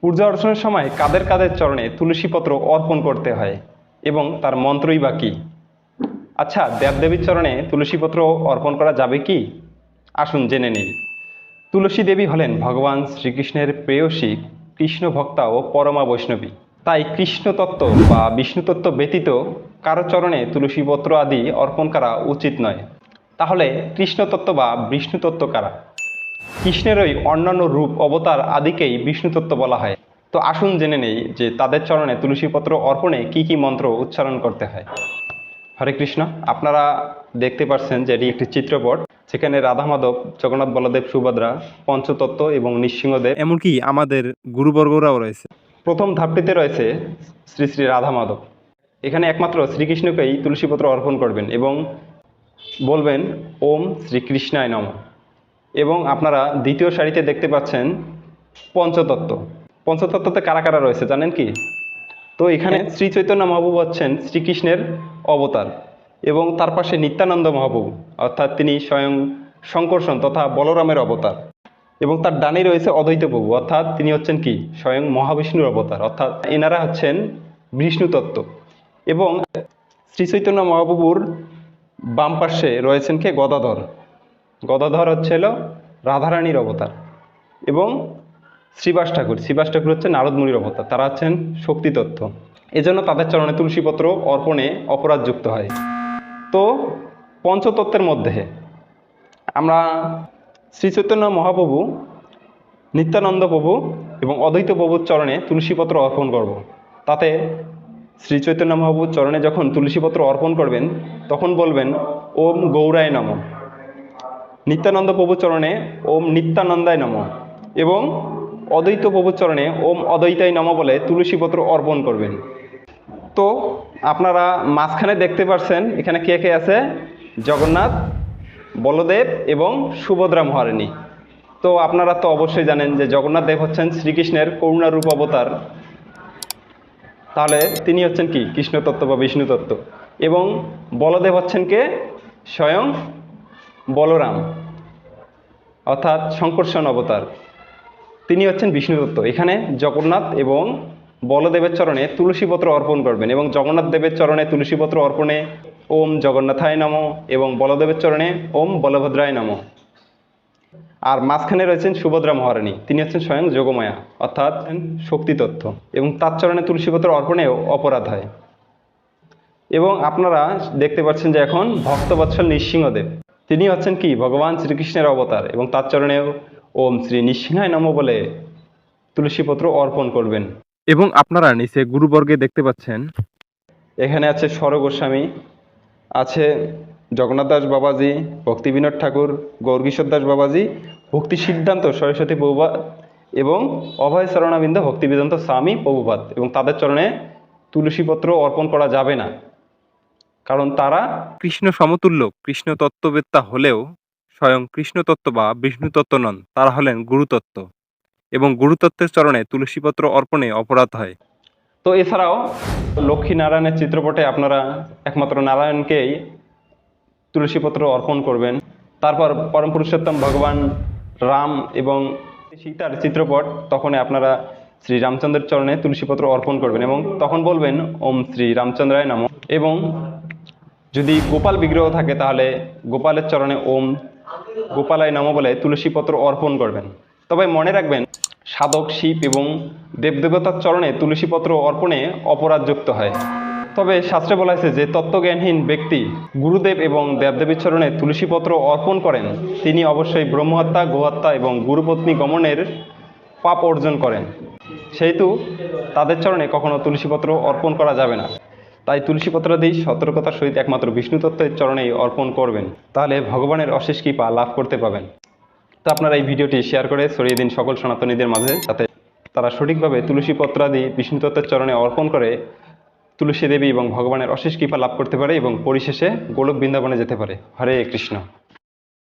পূজা অর্চনার সময় কাদের কাদের চরণে তুলসীপত্র অর্পণ করতে হয় এবং তার মন্ত্রই বা কী? আচ্ছা দেবদেবীর চরণে তুলসীপত্র অর্পণ করা যাবে কি? আসুন জেনে নেই। তুলসী দেবী হলেন ভগবান শ্রীকৃষ্ণের প্রেয়সী কৃষ্ণ ভক্তা ও পরমা বৈষ্ণবী। তাই কৃষ্ণতত্ত্ব বা বিষ্ণুতত্ত্ব ব্যতীত কারও চরণে তুলসীপত্র আদি অর্পণ করা উচিত নয়। তাহলে কৃষ্ণতত্ত্ব বা বিষ্ণুতত্ত্ব কারা? কৃষ্ণেরই অন্যান্য রূপ অবতার আদিকেই বিষ্ণুতত্ত্ব বলা হয়। তো আসুন জেনে নেই যে তাদের চরণে তুলসীপত্র অর্পণে কি কি মন্ত্র উচ্চারণ করতে হয়। হরে কৃষ্ণ, আপনারা দেখতে পাচ্ছেন যে এটি একটি চিত্রপট। সেখানে রাধা মাধব, জগন্নাথ বলদেব, সুভদ্রা, পঞ্চতত্ত্ব এবং নৃসিংহদেব এমনকি আমাদের গুরুবর্গরাও রয়েছে। প্রথম ধাপটিতে রয়েছে শ্রী শ্রী রাধা মাধব। এখানে একমাত্র শ্রীকৃষ্ণকেই তুলসীপত্র অর্পণ করবেন এবং বলবেন, ওম শ্রীকৃষ্ণায় নম। এবং আপনারা দ্বিতীয় সারিতে দেখতে পাচ্ছেন পঞ্চতত্ত্ব। পঞ্চতত্ত্বতে কারা কারা রয়েছে জানেন কি? তো এখানে শ্রী চৈতন্য মহাপ্রভু হচ্ছেন শ্রীকৃষ্ণের অবতার এবং তার পাশে নিত্যানন্দ মহাপ্রভু অর্থাৎ তিনি স্বয়ং শঙ্কর্ষণ তথা বলরামের অবতার। এবং তার ডানে রয়েছে অদ্বৈত প্রভু অর্থাৎ তিনি হচ্ছেন কি? স্বয়ং মহাবিষ্ণুর অবতার অর্থাৎ এনারা হচ্ছেন বিষ্ণু তত্ত্ব এবং শ্রী চৈতন্য মহাপ্রভুর বাম পার্শ্বে রয়েছেন কে? গদাধর। গদাধর হচ্ছে হলো রাধারানীর অবতার এবং শ্রীবাস ঠাকুর। শ্রীবাস ঠাকুর হচ্ছে নারদমুনির অবতার, তারা হচ্ছেন শক্তি তত্ত্ব এজন্য তাদের চরণে তুলসীপত্র অর্পণে অপরাধ যুক্ত হয়। তো পঞ্চতত্ত্বের মধ্যে আমরা শ্রী চৈতন্য মহাপ্রভু, নিত্যানন্দ প্রভু এবং অদ্বৈত প্রভুর চরণে তুলসীপত্র অর্পণ করব। তাতে শ্রী চৈতন্য মহাপ্রভুর চরণে যখন তুলসীপত্র অর্পণ করবেন, তখন বলবেন, ওম গৌরায় নম। নিত্যানন্দ প্রভুর চরণে ওম নিত্যানন্দায় নম এবং অদ্বৈত প্রভুর চরণে ওম অদ্বৈতায় নম বলে তুলসীপত্র অর্পণ করবেন। তো আপনারা মাঝখানে দেখতে পাচ্ছেন এখানে কে কে আছে? জগন্নাথ, বলদেব এবং সুভদ্রা মহারানী। তো আপনারা তো অবশ্যই জানেন যে জগন্নাথ দেব হচ্ছেন শ্রীকৃষ্ণের করুণারূপ অবতার। তাহলে তিনি হচ্ছেন কি? কৃষ্ণ তত্ত্ব বা বিষ্ণু তত্ত্ব এবং বলদেব হচ্ছেন কে? স্বয়ং বলরাম। অর্থাৎ শঙ্কর্ষণ অবতার। তিনি হচ্ছেন বিষ্ণুদত্ত। এখানে জগন্নাথ এবং বলদেবের চরণে তুলসীপত্র অর্পণ করবেন এবং জগন্নাথ দেবের চরণে তুলসীপত্র অর্পণে ওম জগন্নাথায় নম এবং বলদেবের চরণে ওম বলভদ্রায় নম। আর মাঝখানে রয়েছেন সুভদ্রা মহারানী। তিনি হচ্ছেন স্বয়ং যোগমায়া, অর্থাৎ শক্তি তত্ত্ব এবং তার চরণে তুলসীপত্র অর্পণেও অপরাধ হয়। এবং আপনারা দেখতে পাচ্ছেন যে এখন ভক্তবৎসল নৃসিংহদেব। তিনি হচ্ছেন কি? ভগবান শ্রীকৃষ্ণের অবতার এবং তার চরণেও ওম শ্রী নৃসিংহায় নম বলে তুলসীপত্র অর্পণ করবেন। এবং আপনারা নিচে গুরুবর্গে দেখতে পাচ্ছেন, এখানে আছে স্বর গোস্বামী, আছে জগন্নাথ দাস বাবাজি, ভক্তি বিনোদ ঠাকুর গৌরকিশোর দাস বাবাজি, ভক্তি সিদ্ধান্ত সরস্বতী প্রভুপাত এবং অভয় শরণাবিন্দ ভক্তিবেদান্ত স্বামী প্রভুপাত এবং তাদের চরণে তুলসীপত্র অর্পণ করা যাবে না। কারণ তারা কৃষ্ণ সমতুল্য কৃষ্ণ তত্ত্ববেত্তা হলেও স্বয়ং কৃষ্ণতত্ত্ব বা বিষ্ণুতত্ত্ব নন তারা হলেন গুরুতত্ত্ব এবং গুরুতত্ত্বের চরণে তুলসীপত্র অর্পণে অপরাধ হয়। তো এছাড়াও লক্ষ্মী নারায়ণের চিত্রপটে আপনারা একমাত্র নারায়ণকেই তুলসীপত্র অর্পণ করবেন। তারপর পরম পুরুষোত্তম ভগবান রাম এবং সীতার চিত্রপট তখন আপনারা শ্রী রামচন্দ্রের চরণে তুলসীপত্র অর্পণ করবেন এবং তখন বলবেন ওম শ্রী রামচন্দ্রায় নম এবং যদি গোপাল বিগ্রহ থাকে তাহলে গোপালের চরণে ওম, গোপালায় নম বলে তুলসীপত্র অর্পণ করবেন। তবে মনে রাখবেন, সাধক, শিব এবং দেবদেবতার চরণে তুলসীপত্র অর্পণে অপরাধ যুক্ত হয়। তবে শাস্ত্রে বলা হয়েছে যে, তত্ত্বজ্ঞানহীন ব্যক্তি গুরুদেব এবং দেবদেবীর চরণে তুলসীপত্র অর্পণ করেন, তিনি অবশ্যই ব্রহ্মহত্যা, গোহত্যা এবং গুরুপত্নী গমনের পাপ অর্জন করেন। সেহেতু তাদের চরণে কখনো তুলসীপত্র অর্পণ করা যাবে না। তাই তুলসীপত্রাদি সতর্কতার সহিত একমাত্র বিষ্ণু তত্ত্বের চরণেই অর্পণ করবেন। তাহলে ভগবানের অশেষ কৃপা লাভ করতে পাবেন। তো আপনারা এই ভিডিওটি শেয়ার করে ছড়িয়ে দিন সকল সনাতনীদের মাঝে, যাতে তারা সঠিকভাবে তুলসী পত্রাদি বিষ্ণু তত্ত্বের চরণে অর্পণ করে তুলসী দেবী এবং ভগবানের অশেষ কৃপা লাভ করতে পারে এবং পরিশেষে গোলক বৃন্দাবনে যেতে পারে। হরে কৃষ্ণ।